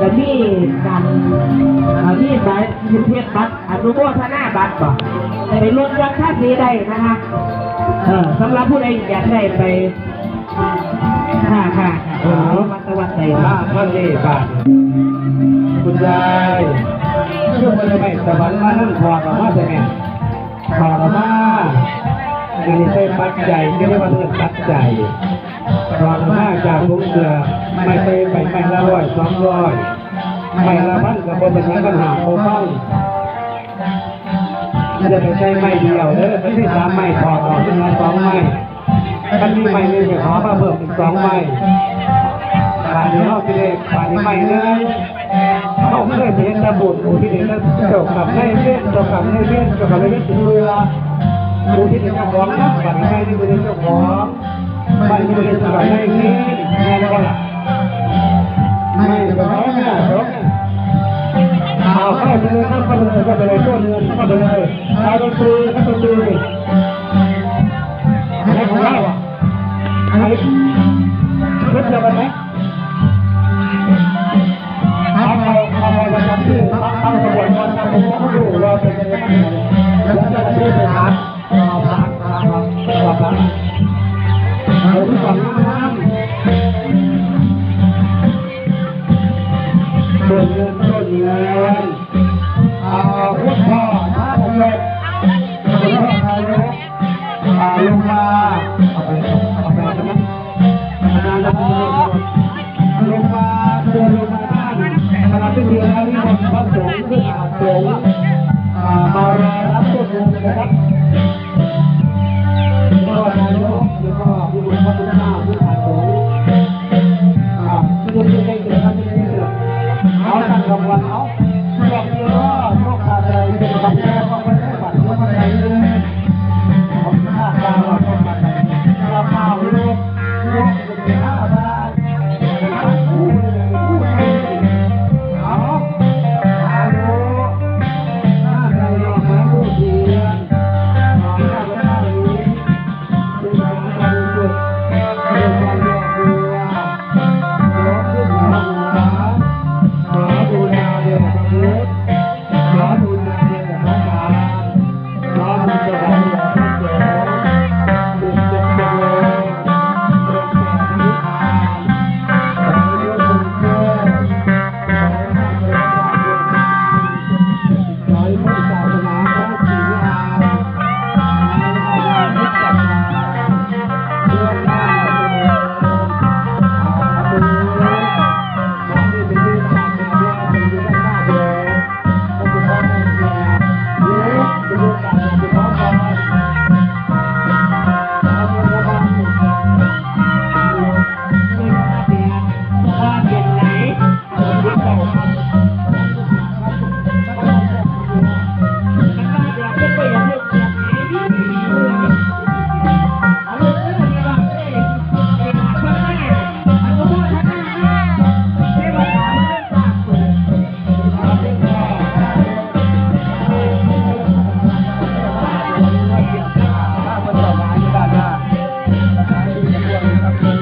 จะมีการมีบัตรยินเทียบัตรอนุโมทนาบัตรบ่ไปลดราคาสีได้นะคะเออสำหรับผู้ใดอยากได้ไปค่ะค่ะค่ะเออวัดตะวันใดมาบ้างท่านนี่บาคุณยายช่วงวันไม่สวรรค์มานั่งถอดออกมาใช่ไหมถอดออกมาอันนี้ใช้ปัจจัยไม่ได้ว่าเรื่องปัจจัย ถอดออกมาจากลุงเสือไม่ไปไปไปละร้อยสองร้อยไปละพันกับบนเป็นปัญหาโค้งไม่ได้ไปใช้ไม้เดียวเด้อที่สามไม้ถอดออกเป็นสองไม้ถ้ามีไม้หนึ่งไปขอมาเพิ่มอีกสองไม้ป่านนี้เขาจะได้ป่านนี้ไม่เลยเขาไม่ได้เรียนระบุผู้ที่เรียนเกี่ยวกับให้เรียนเกี่ยวกับให้เรียนเกี่ยวกับให้เรียนถึงเวลาผู้ที่เรียนเจ้าของนะป่านนี้ไม่ได้เรียนเจ้าของ ให้นี่งานอะไรล่ะไม่เจ้องเนี่ยเจ้าของเอาเข้าไปเลยเข้าไปเลยเข้าไปเลยตัวเงินเข้าไปเลยเอาดนตรีเข้าดนตรีให้ของเราอะอันนี้รถเดียวกันไหมเอาเอาเอาเอาประจำที่เอาเอกรวนการการเป็นผู้ดูเราเป็นยังไงแล้วจะได้ไปหาำส่วนเงินส่วนงินอาพุธพ่อท้าผมเลยพุทธพ่อทายกเอาลงมาเอาไปเอาไปทำไมนานแล้วลงมาลงมาบ้านขณะที่เรือนี้ผมพระสงฆ์ที่อาสงฆ์ someone else. रात हो। जाए